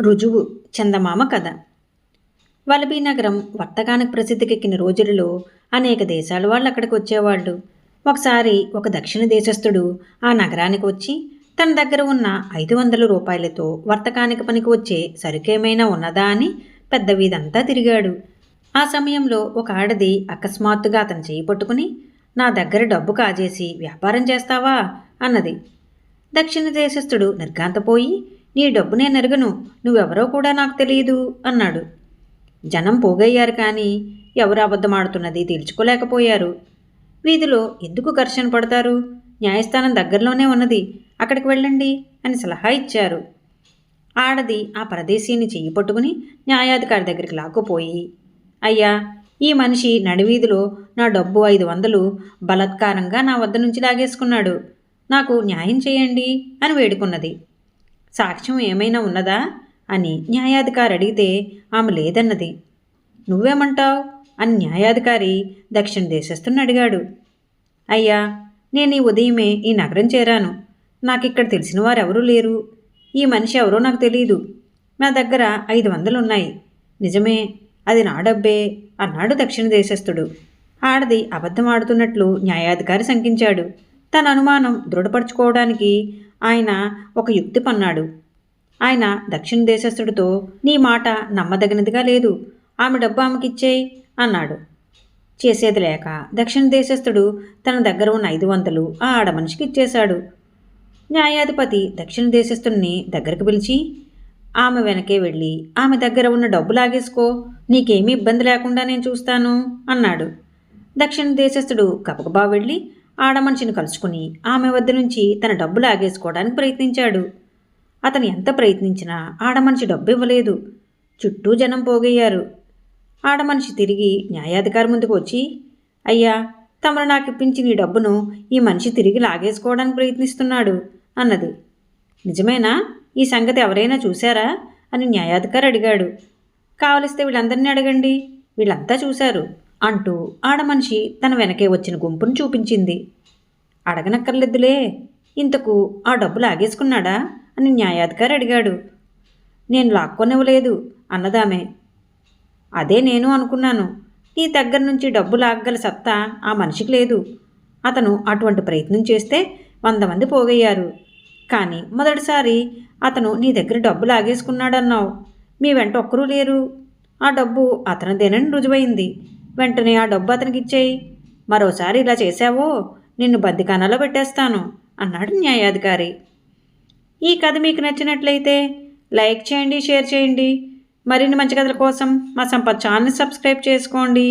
రుజువు చందమామ కథ. వలబీ నగరం వర్తకానికి ప్రసిద్ధికెక్కిన రోజులలో అనేక దేశాల వాళ్ళు అక్కడికి వచ్చేవాళ్ళు. ఒకసారి ఒక దక్షిణ దేశస్థుడు ఆ నగరానికి వచ్చి తన దగ్గర ఉన్న ఐదు వందల రూపాయలతో వర్తకానికి పనికి వచ్చే సరుకేమైనా ఉన్నదా అని పెద్ద వీధంతా తిరిగాడు. ఆ సమయంలో ఒక ఆడది అకస్మాత్తుగా అతను చేయి పట్టుకుని నా దగ్గర డబ్బు కాజేసి వ్యాపారం చేస్తావా? అన్నది. దక్షిణ దేశస్థుడు నిర్గాంతపోయి నీ డబ్బు నేను ఎరగను నువ్వెవరో కూడా నాకు తెలియదు అన్నాడు. జనం పోగయ్యారు కానీ ఎవరు అబద్ధమాడుతున్నది తేల్చుకోలేకపోయారు. వీధిలో ఎందుకు ఘర్షణ పడతారు? న్యాయస్థానం దగ్గరలోనే ఉన్నది అక్కడికి వెళ్ళండి అని సలహా ఇచ్చారు. ఆడది ఆ పరదేశీని చెయ్యి పట్టుకుని న్యాయాధికారి దగ్గరికి లాక్కుపోయి అయ్యా ఈ మనిషి నడివీధిలో నా డబ్బు ఐదు వందలు బలత్కారంగా నా వద్ద నుంచి లాగేసుకున్నాడు నాకు న్యాయం చేయండి అని వేడుకున్నది. సాక్ష్యం ఏమైనా ఉన్నదా? అని న్యాయాధికారి అడిగితే ఆమె లేదన్నది. నువ్వేమంటావు? అని న్యాయాధికారి దక్షిణ దేశస్తుని అడిగాడు. అయ్యా నేను ఈ ఉదయమే ఈ నగరం చేరాను. నాకు ఇక్కడ తెలిసిన వారు ఎవరూ లేరు. ఈ మనిషి ఎవరో నాకు తెలియదు నా దగ్గర ఐదు వందలు ఉన్నాయి నిజమే అది నా డబ్బే అన్నాడు దక్షిణ దేశస్థుడు ఆడది అబద్ధం ఆడుతున్నట్లు న్యాయాధికారి శంకించాడు. తన అనుమానం దృఢపరచుకోవడానికి ఆయన ఒక యుక్తి పన్నాడు. ఆయన దక్షిణ దేశస్థుడితో నీ మాట నమ్మదగినదిగా లేదు. ఆమె డబ్బు ఆమెకిచ్చేయి అన్నాడు. చేసేది లేక దక్షిణ దేశస్థుడు తన దగ్గర ఉన్న ఐదు వందలు ఆ ఆడమనిషికి ఇచ్చేశాడు. న్యాయాధిపతి దక్షిణ దేశస్థుడిని దగ్గరకు పిలిచి ఆమె వెనకే వెళ్ళి ఆమె దగ్గర ఉన్న డబ్బు లాగేసుకో. నీకేమీ ఇబ్బంది లేకుండా నేను చూస్తాను అన్నాడు. దక్షిణ దేశస్థుడు గబగబా వెళ్ళి ఆడమనిషిని కలుసుకుని ఆమె వద్ద నుంచి తన డబ్బు లాగేసుకోవడానికి ప్రయత్నించాడు. అతను ఎంత ప్రయత్నించినా ఆడమనిషి డబ్బు ఇవ్వలేదు చుట్టూ జనం పోగయ్యారు. ఆడమనిషి తిరిగి న్యాయాధికారి ముందుకు వచ్చి అయ్యా తమరు నాకు ఇప్పించిన ఈ డబ్బును ఈ మనిషి తిరిగి లాగేసుకోవడానికి ప్రయత్నిస్తున్నాడు అన్నది. నిజమేనా? ఈ సంగతి ఎవరైనా చూశారా? అని న్యాయాధికారి అడిగాడు. కావలిస్తే వీళ్ళందరినీ అడగండి. వీళ్ళంతా చూశారు. అంటూ ఆడమనిషి తన వెనకే వచ్చిన గుంపును చూపించింది. అడగనక్కర్లేదులే ఇంతకు ఆ డబ్బు లాగేసుకున్నాడా అని న్యాయాధికారి అడిగాడు. నేను లాక్కొనివ్వలేదు అన్నదామే. అదే నేను అనుకున్నాను నీ దగ్గర నుంచి డబ్బు లాగ్గల సత్తా ఆ మనిషికి లేదు. అతను అటువంటి ప్రయత్నం చేస్తే వంద మంది పోగయ్యారు. కానీ మొదటిసారి అతను నీ దగ్గర డబ్బు లాగేసుకున్నాడన్నావు మీ వెంట ఒక్కరూ లేరు. ఆ డబ్బు అతనిదేనని రుజువైంది. వెంటనే ఆ డబ్బు అతనికి ఇచ్చేయి మరోసారి ఇలా చేశావో నిన్ను బద్దికానాలో పెట్టేస్తాను అన్నాడు న్యాయాధికారి. ఈ కథ మీకు నచ్చినట్లయితే లైక్ చేయండి షేర్ చేయండి. మరిన్ని మంచి కథల కోసం మా సంపత్ ఛానల్ని సబ్స్క్రైబ్ చేసుకోండి.